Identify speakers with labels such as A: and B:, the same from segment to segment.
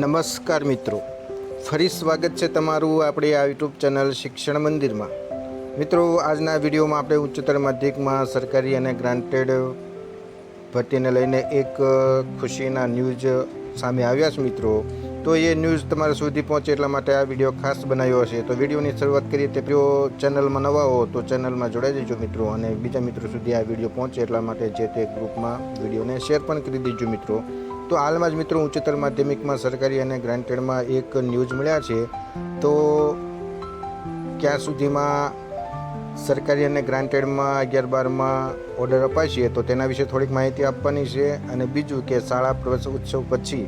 A: નમસ્કાર મિત્રો. ફરી સ્વાગત છે તમારું આપણી આ યુટ્યુબ ચેનલ શિક્ષણ મંદિરમાં. મિત્રો, આજના વિડીયોમાં આપણે ઉચ્ચતર માધ્યમિકમાં સરકારી અને ગ્રાન્ટેડ ભરતીને લઈને એક ખુશીના ન્યૂઝ સામે આવ્યા છે મિત્રો. તો એ ન્યૂઝ તમારા સુધી પહોંચે એટલા માટે આ વીડિયો ખાસ બનાવ્યો હશે. તો વિડીયોની શરૂઆત કરીએ તે પ્રિયો ચેનલમાં નવા હો તો ચેનલમાં જોડાઈ જજો મિત્રો અને બીજા મિત્રો સુધી આ વીડિયો પહોંચે એટલા માટે જે તે ગ્રુપમાં વિડીયોને શેર પણ કરી દેજો મિત્રો. તો હાલમાં જ મિત્રો ઉચ્ચતર માધ્યમિકમાં સરકારી અને ગ્રાન્ટેડમાં એક ન્યૂઝ મળ્યા છે. તો ક્યાં સુધીમાં સરકારી અને ગ્રાન્ટેડમાં અગિયાર બારમાં ઓર્ડર અપાશે તો તેના વિશે થોડીક માહિતી આપવાની છે અને બીજું કે શાળા પ્રવેશ ઉત્સવ પછી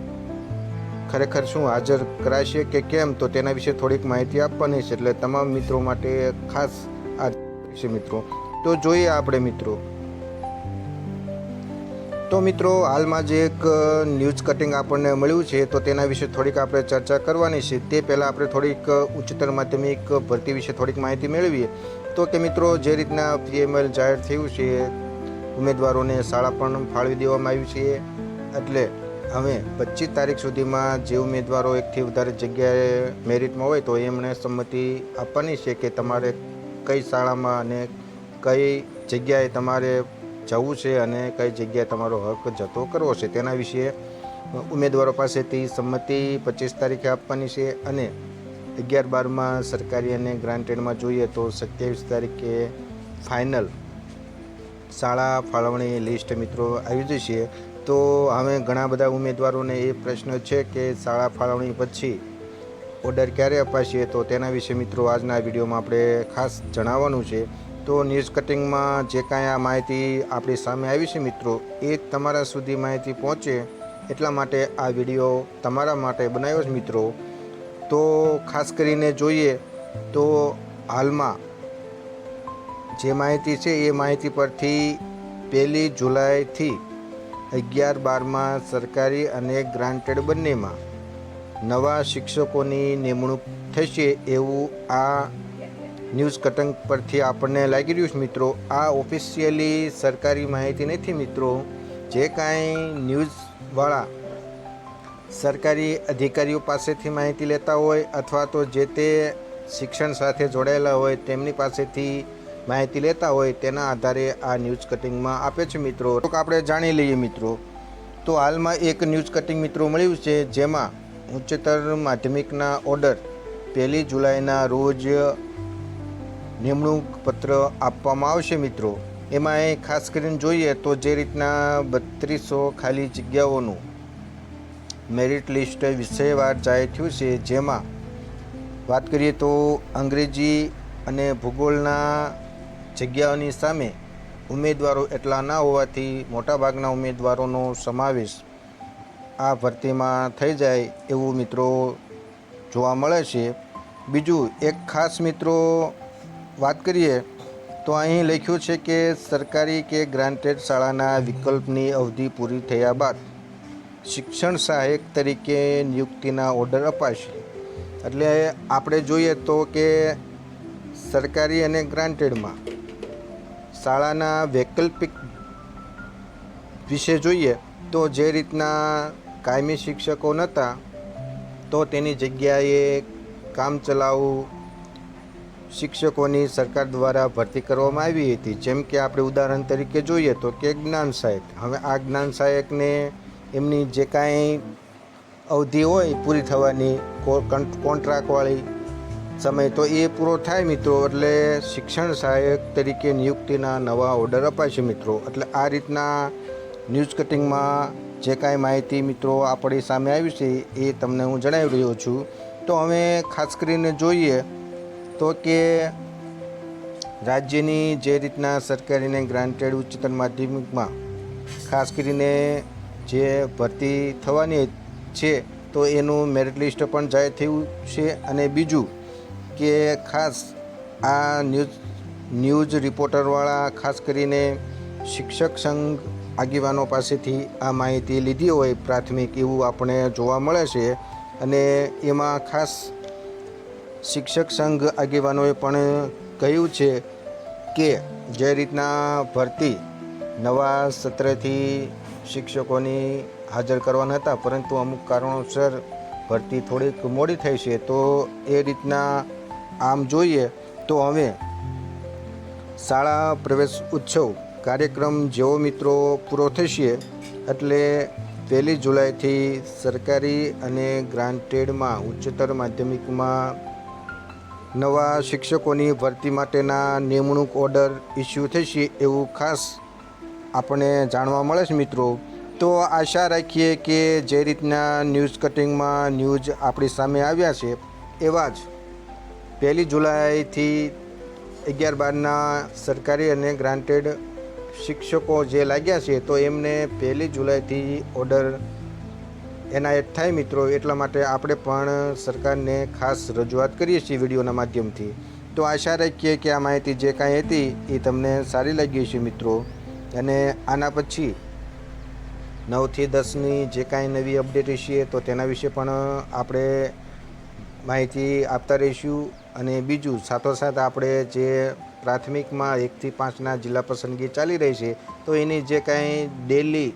A: ખરેખર શું હાજર કરાશે કે કેમ તો તેના વિશે થોડીક માહિતી આપવાની છે. એટલે તમામ મિત્રો માટે ખાસ આ છે મિત્રો. તો જોઈએ આપણે મિત્રો. તો મિત્રો, હાલમાં જે એક ન્યૂઝ કટિંગ આપણને મળ્યું છે, તો તેના વિશે થોડીક આપણે ચર્ચા કરવાની છે. તે પહેલાં આપણે થોડીક ઉચ્ચતર માધ્યમિક ભરતી વિશે થોડીક માહિતી મેળવીએ. તો કે મિત્રો, જે રીતના પીએમએલ જાહેર થયું છે, ઉમેદવારોને શાળા પણ ફાળવી દેવામાં આવી છે. એટલે હવે પચીસ તારીખ સુધીમાં જે ઉમેદવારો એકથી વધારે જગ્યાએ મેરિટમાં હોય, તો એમણે સંમતિ આપવાની છે કે તમારે કઈ શાળામાં અને કઈ જગ્યાએ તમારે જવું છે અને કઈ જગ્યાએ તમારો હક જતો કરવો છે તેના વિશે ઉમેદવારો પાસેથી સંમતિ પચીસ તારીખે આપવાની છે અને અગિયાર બારમાં સરકારી અને ગ્રાન્ટેડમાં જોઈએ તો સત્યાવીસ તારીખે ફાઇનલ શાળા ફાળવણી લિસ્ટ મિત્રો આવી જશે તો હવે ઘણા બધા ઉમેદવારોને એ પ્રશ્ન છે કે શાળા ફાળવણી પછી ઓર્ડર ક્યારે અપાશે? તો તેના વિશે મિત્રો આજના વિડીયોમાં આપણે ખાસ જણાવવાનું છે. તો ન્યૂઝ કટિંગમાં જે કાંઈ આ માહિતી આપણી સામે આવી છે મિત્રો, એ તમારા સુધી માહિતી પહોંચે એટલા માટે આ વીડિયો તમારા માટે બનાવ્યો છે મિત્રો. તો ખાસ કરીને જોઈએ તો હાલમાં જે માહિતી છે એ માહિતી પરથી પહેલી જુલાઈથી અગિયાર બારમાં સરકારી અને ગ્રાન્ટેડ બંનેમાં નવા શિક્ષકોની નિમણૂક થશે એવું આ ન્યૂઝ કટંગ પરથી આપણને લાગી રહ્યું છે, મિત્રો. આ ઓફિશિયલી સરકારી માહિતી નથી, મિત્રો. જે કાંઈ ન્યૂઝવાળા સરકારી અધિકારીઓ પાસેથી માહિતી લેતા હોય અથવા તો જે તે શિક્ષણ સાથે જોડાયેલા હોય તેમની પાસેથી માહિતી લેતા હોય તેના આધારે આ ન્યૂઝ કટિંગમાં આપે છે, મિત્રો. તો આપણે જાણી લઈએ, મિત્રો. તો હાલમાં એક ન્યૂઝ કટિંગ, મિત્રો, મળ્યું છે, જેમાં ઉચ્ચતર માધ્યમિકના ઓર્ડર પહેલી જુલાઈના રોજ નિમણૂક પત્ર આપવામાં આવશે મિત્રો. એમાં એ ખાસ કરીને જોઈએ તો જે રીતના બત્રીસો ખાલી જગ્યાઓનું મેરિટ લિસ્ટ વિષયવાર જાહેર થયું છે, જેમાં વાત કરીએ તો અંગ્રેજી અને ભૂગોળના જગ્યાઓની સામે ઉમેદવારો એટલા ના હોવાથી મોટાભાગના ઉમેદવારોનો સમાવેશ આ ભરતીમાં થઈ જાય એવું મિત્રો જોવા મળે છે. બીજું એક ખાસ મિત્રો વાત કરીએ, તો અહીં લખ્યું છે કે સરકારી કે ગ્રાન્ટેડ શાળાના વિકલ્પની અવધિ પૂરી થયા બાદ શિક્ષણ સહાયક તરીકે નિયુક્તિના ઓર્ડર અપાશે. એટલે આપણે જોઈએ તો કે સરકારી અને ગ્રાન્ટેડમાં શાળાના વૈકલ્પિક વિશે જોઈએ તો જે રીતના કાયમી શિક્ષકો નહોતા, તો તેની જગ્યાએ કામ ચલાઉ શિક્ષકોની સરકાર દ્વારા ભરતી કરવામાં આવી હતી. જેમ કે આપણે ઉદાહરણ તરીકે જોઈએ તો કે જ્ઞાન સહાયક. હવે આ જ્ઞાન સહાયકને એમની જે કાંઈ અવધિ હોય પૂરી થવાની કોન્ટ્રાક્ટવાળી સમય તો એ પૂરો થાય મિત્રો. એટલે શિક્ષણ સહાયક તરીકે નિયુક્તિના નવા ઓર્ડર અપાશે મિત્રો. એટલે આ રીતના ન્યૂઝ કટિંગમાં જે કાંઈ માહિતી મિત્રો આપણી સામે આવી છે એ તમને હું જણાવી રહ્યો છું. તો હવે ખાસ કરીને જોઈએ તો કે રાજ્યની જે રીતના સરકારીને ગ્રાન્ટેડ ઉચ્ચતર માધ્યમિકમાં, ખાસ કરીને જે ભરતી થવાની છે, તો એનું મેરિટ લિસ્ટ પણ જાહેર થયું છે. અને બીજું કે ખાસ આ ન્યૂઝ ન્યૂઝ રિપોર્ટરવાળા, ખાસ કરીને શિક્ષક સંઘ આગેવાનો પાસેથી આ માહિતી લીધી હોય પ્રાથમિક એવું આપણે જોવા મળે છે. અને એમાં ખાસ શિક્ષક સંઘ આગેવાનોએ પણ કહ્યું છે કે જે રીતના ભરતી નવા સત્રથી શિક્ષકોની હાજર કરવાના હતા, પરંતુ અમુક કારણોસર ભરતી થોડીક મોડી થઈ છે, તો એ રીતના આમ જોઈએ તો હવે શાળા પ્રવેશ ઉત્સવ કાર્યક્રમ જેવો મિત્રો પૂરો થશે, એટલે પહેલી જુલાઈથી સરકારી અને ગ્રાન્ટેડમાં ઉચ્ચતર માધ્યમિકમાં નવા શિક્ષકોની ભરતી માટેના નિમણૂક ઓર્ડર ઇસ્યુ થશે એવું ખાસ આપણને જાણવા મળે છે મિત્રો. તો આશા રાખીએ કે જે રીતના ન્યૂઝ કટિંગમાં ન્યૂઝ આપણી સામે આવ્યા છે, એવા જ પહેલી જુલાઈથી અગિયાર બારના સરકારી અને ગ્રાન્ટેડ શિક્ષકો જે લાગ્યા છે, તો એમને પહેલી જુલાઈથી ઓર્ડર એનાયત થાય મિત્રો, એટલા માટે આપણે પણ સરકારને ખાસ રજૂઆત કરીએ છીએ વિડીયોના માધ્યમથી. તો આશા રાખીએ કે આ માહિતી જે કાંઈ હતી એ તમને સારી લાગી છે મિત્રો. અને આના પછી નવથી દસની જે કાંઈ નવી અપડેટ હશે તો તેના વિશે પણ આપણે માહિતી આપતા રહીશું. અને બીજું, સાથોસાથ આપણે જે પ્રાથમિકમાં એકથી પાંચના જિલ્લા પસંદગી ચાલી રહી છે, તો એની જે કાંઈ ડેલી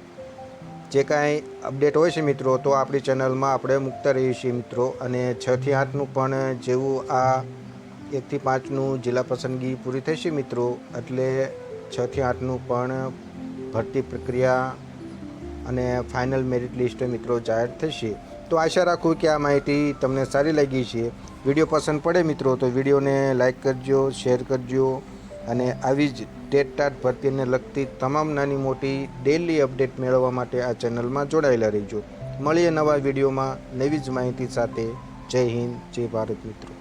A: જે કાંઈ અપડેટ હોય છે મિત્રો, તો આપણી ચેનલમાં આપણે મૂકતા રહીએ છીએ મિત્રો. અને છથી આઠનું પણ જેવું આ એકથી પાંચનું જિલ્લા પસંદગી પૂરી થશે મિત્રો. એટલે છથી આઠનું પણ ભરતી પ્રક્રિયા અને ફાઇનલ મેરિટ લિસ્ટ મિત્રો જાહેર થશે તો આશા રાખું કે આ માહિતી તમને સારી લાગી છે. વીડિયો પસંદ પડે મિત્રો, તો વિડીયોને લાઇક કરજો શેર કરજો. અને આવી જ ટેટ ટાટ ભરતીને લગતી તમામ નાની મોટી ડેલી અપડેટ મેળવવા માટે આ ચેનલમાં જોડાયેલા રહેજો. મળીએ નવા વિડીયોમાં નવી જ માહિતી સાથે. જય હિન્દ, જય ભારત મિત્રો.